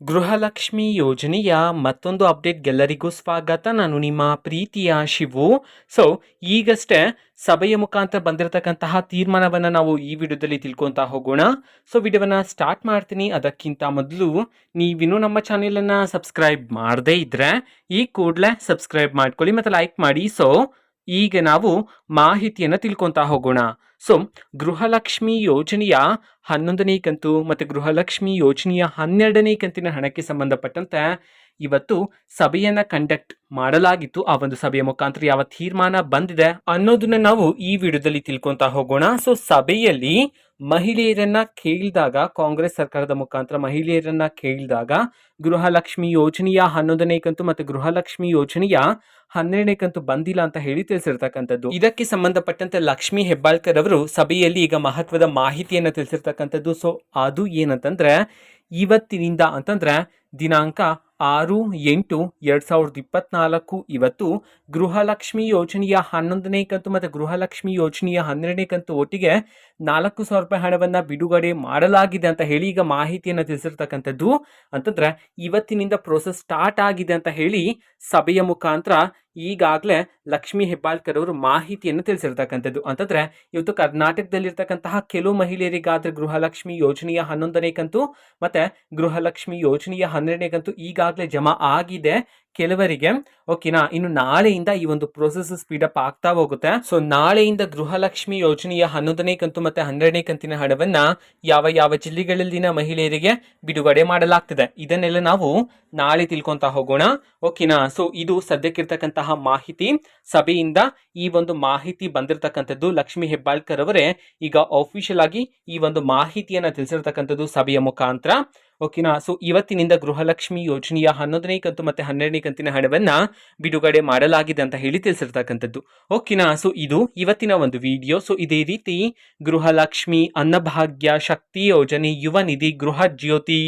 ಗೃಹಲಕ್ಷ್ಮಿ ಯೋಜನೆಯ ಮತ್ತೊಂದು ಅಪ್ಡೇಟ್ಗೆಲ್ಲರಿಗೂ ಸ್ವಾಗತ. ನಾನು ನಿಮ್ಮ ಪ್ರೀತಿಯ ಶಿವು. ಸೊ ಈಗಷ್ಟೇ ಸಭೆಯ ಮುಖಾಂತರ ಬಂದಿರತಕ್ಕಂತಹ ತೀರ್ಮಾನವನ್ನು ನಾವು ಈ ವಿಡಿಯೋದಲ್ಲಿ ತಿಳ್ಕೊತಾ ಹೋಗೋಣ. ಸೊ ವಿಡಿಯೋವನ್ನು ಸ್ಟಾರ್ಟ್ ಮಾಡ್ತೀನಿ. ಅದಕ್ಕಿಂತ ಮೊದಲು ನೀವಿನ್ನೂ ನಮ್ಮ ಚಾನೆಲನ್ನು ಸಬ್ಸ್ಕ್ರೈಬ್ ಮಾಡದೇ ಇದ್ದರೆ ಈ ಕೂಡಲೇ ಸಬ್ಸ್ಕ್ರೈಬ್ ಮಾಡ್ಕೊಳ್ಳಿ ಮತ್ತು ಲೈಕ್ ಮಾಡಿ. ಸೊ ಈಗ ನಾವು ಮಾಹಿತಿಯನ್ನು ತಿಳ್ಕೊತಾ ಹೋಗೋಣ. ಸೊ, ಗೃಹಲಕ್ಷ್ಮಿ ಯೋಜನೆಯ ಹನ್ನೊಂದನೇ ಕಂತು ಮತ್ತು ಗೃಹಲಕ್ಷ್ಮಿ ಯೋಜನೆಯ ಹನ್ನೆರಡನೇ ಕಂತಿನ ಹಣಕ್ಕೆ ಸಂಬಂಧಪಟ್ಟಂತೆ ಇವತ್ತು ಸಭೆಯನ್ನ ಕಂಡಕ್ಟ್ ಮಾಡಲಾಗಿತ್ತು. ಆ ಒಂದು ಸಭೆಯ ಮುಖಾಂತರ ಯಾವ ತೀರ್ಮಾನ ಬಂದಿದೆ ಅನ್ನೋದನ್ನ ನಾವು ಈ ವಿಡಿಯೋದಲ್ಲಿ ತಿಳ್ಕೊಂತಾ ಹೋಗೋಣ. ಸೊ, ಸಭೆಯಲ್ಲಿ ಮಹಿಳೆಯರನ್ನ ಕೇಳಿದಾಗ, ಕಾಂಗ್ರೆಸ್ ಸರ್ಕಾರದ ಮುಖಾಂತರ ಮಹಿಳೆಯರನ್ನ ಕೇಳಿದಾಗ ಗೃಹಲಕ್ಷ್ಮಿ ಯೋಜನೆಯ ಹನ್ನೊಂದನೇ ಕಂತು ಮತ್ತು ಗೃಹಲಕ್ಷ್ಮಿ ಯೋಜನೆಯ ಹನ್ನೆರಡನೇ ಕಂತು ಬಂದಿಲ್ಲ ಅಂತ ಹೇಳಿ ತಿಳಿಸಿರ್ತಕ್ಕಂಥದ್ದು. ಇದಕ್ಕೆ ಸಂಬಂಧಪಟ್ಟಂತೆ ಲಕ್ಷ್ಮಿ ಹೆಬ್ಬಾಳ್ಕರ್ ಅವರು ಸಭೆಯಲ್ಲಿ ಈಗ ಮಹತ್ವದ ಮಾಹಿತಿಯನ್ನು ತಿಳಿಸಿರ್ತಕ್ಕಂಥದ್ದು. ಸೊ ಅದು ಏನಂತಂದ್ರೆ, ಇವತ್ತಿನಿಂದ ಅಂತಂದ್ರೆ, ದಿನಾಂಕ ಆರು, ಎಂಟು, ಎರಡು ಸಾವಿರದ ಇಪ್ಪತ್ನಾಲ್ಕು, ಇವತ್ತು ಗೃಹಲಕ್ಷ್ಮಿ ಯೋಜನೆಯ ಹನ್ನೊಂದನೇ ಕಂತು ಮತ್ತು ಗೃಹಲಕ್ಷ್ಮಿ ಯೋಜನೆಯ ಹನ್ನೆರಡನೇ ಕಂತು ಒಟ್ಟಿಗೆ ನಾಲ್ಕು ಸಾವಿರ ರೂಪಾಯಿ ಹಣವನ್ನು ಬಿಡುಗಡೆ ಮಾಡಲಾಗಿದೆ ಅಂತ ಹೇಳಿ ಈಗ ಮಾಹಿತಿಯನ್ನು ತಿಳಿಸಿರ್ತಕ್ಕಂಥದ್ದು. ಅಂತಂದ್ರೆ ಇವತ್ತಿನಿಂದ ಪ್ರೋಸೆಸ್ ಸ್ಟಾರ್ಟ್ ಆಗಿದೆ ಅಂತ ಹೇಳಿ ಸಭೆಯ ಮುಖಾಂತರ ಈಗಾಗಲೇ ಲಕ್ಷ್ಮಿ ಹೆಬ್ಬಾಳ್ಕರ್ ಅವರು ಮಾಹಿತಿಯನ್ನು ತಿಳಿಸಿರ್ತಕ್ಕಂಥದ್ದು. ಅಂತಂದ್ರೆ, ಇವತ್ತು ಕರ್ನಾಟಕದಲ್ಲಿರ್ತಕ್ಕಂತಹ ಕೆಲವು ಮಹಿಳೆಯರಿಗಾದ್ರೆ ಗೃಹಲಕ್ಷ್ಮಿ ಯೋಜನೆಯ ಹನ್ನೊಂದನೇ ಕಂತು, ಮತ್ತೆ ಗೃಹಲಕ್ಷ್ಮಿ ಯೋಜನೆಯ ಹನ್ನೆರಡನೇ ಕಂತು ಈಗಾಗಲೇ ಜಮಾ ಆಗಿದೆ. ಕೆಲವರಿಗೆ ಓಕೆನಾ ಇನ್ನು ನಾಳೆಯಿಂದ ಈ ಒಂದು ಪ್ರೋಸೆಸ್ ಸ್ಪೀಡ್ ಅಪ್ ಆಗ್ತಾ ಹೋಗುತ್ತೆ. ಸೊ ನಾಳೆಯಿಂದ ಗೃಹಲಕ್ಷ್ಮಿ ಯೋಜನೆಯ ಹನ್ನೊಂದನೇ ಕಂತು ಮತ್ತೆ ಹನ್ನೆರಡನೇ ಕಂತಿನ ಹಣವನ್ನ ಯಾವ ಯಾವ ಜಿಲ್ಲೆಗಳಲ್ಲಿನ ಮಹಿಳೆಯರಿಗೆ ಬಿಡುಗಡೆ ಮಾಡಲಾಗ್ತದೆ. ಇದನ್ನೆಲ್ಲ ನಾವು ನಾಳೆ ತಿಳ್ಕೊಂತ ಹೋಗೋಣ. ಓಕೆನಾ ಸೊ ಇದು ಸದ್ಯಕ್ಕಿರ್ತಕ್ಕಂತಹ ಮಾಹಿತಿ. ಸಭೆಯಿಂದ ಈ ಒಂದು ಮಾಹಿತಿ ಬಂದಿರತಕ್ಕಂಥದ್ದು ಲಕ್ಷ್ಮಿ ಹೆಬ್ಬಾಳ್ಕರ್ ಅವರೇ. ಈಗ ಅಫಿಷಿಯಲ್ ಆಗಿ ಈ ಒಂದು ಮಾಹಿತಿಯನ್ನ ತಿಳಿಸಿರ್ತಕ್ಕಂಥದ್ದು ಸಭೆಯ ಮುಖಾಂತರ. ಓಕೆನಾ ಸೊ ಇವತ್ತಿನಿಂದ ಗೃಹಲಕ್ಷ್ಮಿ ಯೋಜನೆಯ ಹನ್ನೊಂದನೇ ಕಂತು ಮತ್ತೆ ಹನ್ನೆರಡನೇ ಕಂತಿನ ಹಣವನ್ನ ಬಿಡುಗಡೆ ಮಾಡಲಾಗಿದೆ ಅಂತ ಹೇಳಿ ತಿಳಿಸಿರ್ತಕ್ಕಂಥದ್ದು. ಓಕೆನಾ ಸೊ ಇದು ಇವತ್ತಿನ ಒಂದು ವಿಡಿಯೋ ಸೊ ಇದೇ ರೀತಿ ಗೃಹಲಕ್ಷ್ಮಿ ಅನ್ನಭಾಗ್ಯ ಶಕ್ತಿ ಯೋಜನೆ ಯುವ ನಿಧಿ ಗೃಹ ಜ್ಯೋತಿ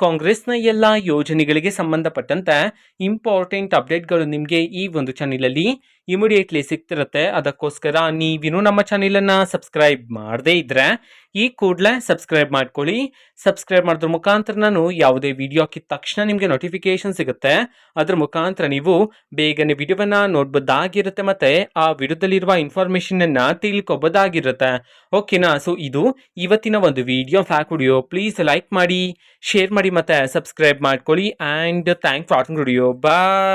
ಕಾಂಗ್ರೆಸ್ನ ಎಲ್ಲ ಯೋಜನೆಗಳಿಗೆ ಸಂಬಂಧಪಟ್ಟಂತೆ ಇಂಪಾರ್ಟೆಂಟ್ ಅಪ್ಡೇಟ್ಗಳು ನಿಮಗೆ ಈ ಒಂದು ಚಾನೆಲಲ್ಲಿ ಇಮಿಡಿಯೇಟ್ಲಿ ಸಿಗ್ತಿರುತ್ತೆ. ಅದಕ್ಕೋಸ್ಕರ ನೀವಿನ್ನೂ ನಮ್ಮ ಚಾನೆಲನ್ನು ಸಬ್ಸ್ಕ್ರೈಬ್ ಮಾಡದೇ ಇದ್ದರೆ ಈ ಕೂಡಲೇ ಸಬ್ಸ್ಕ್ರೈಬ್ ಮಾಡ್ಕೊಳ್ಳಿ. ಸಬ್ಸ್ಕ್ರೈಬ್ ಮಾಡಿದ್ರ ಮುಖಾಂತರ ನಾನು ಯಾವುದೇ ವಿಡಿಯೋ ಹಾಕಿದ ತಕ್ಷಣ ನಿಮಗೆ ನೋಟಿಫಿಕೇಶನ್ ಸಿಗುತ್ತೆ. ಅದ್ರ ಮುಖಾಂತರ ನೀವು ಬೇಗನೆ ವಿಡಿಯೋವನ್ನು ನೋಡ್ಬೋದಾಗಿರುತ್ತೆ ಮತ್ತು ಆ ವಿಡಿಯೋದಲ್ಲಿರುವ ಇನ್ಫಾರ್ಮೇಷನನ್ನು ತಿಳ್ಕೊಬೋದಾಗಿರುತ್ತೆ. ಓಕೆನಾ? ಸೊ, ಇದು ಇವತ್ತಿನ ಒಂದು video. FAQ video. Please like ಮಾಡಿ, ಶೇರ್ ಮತ್ತು ಸಬ್ಸ್ಕ್ರೈಬ್ ಮಾಡ್ಕೊಳ್ಳಿ and thank for watching video bye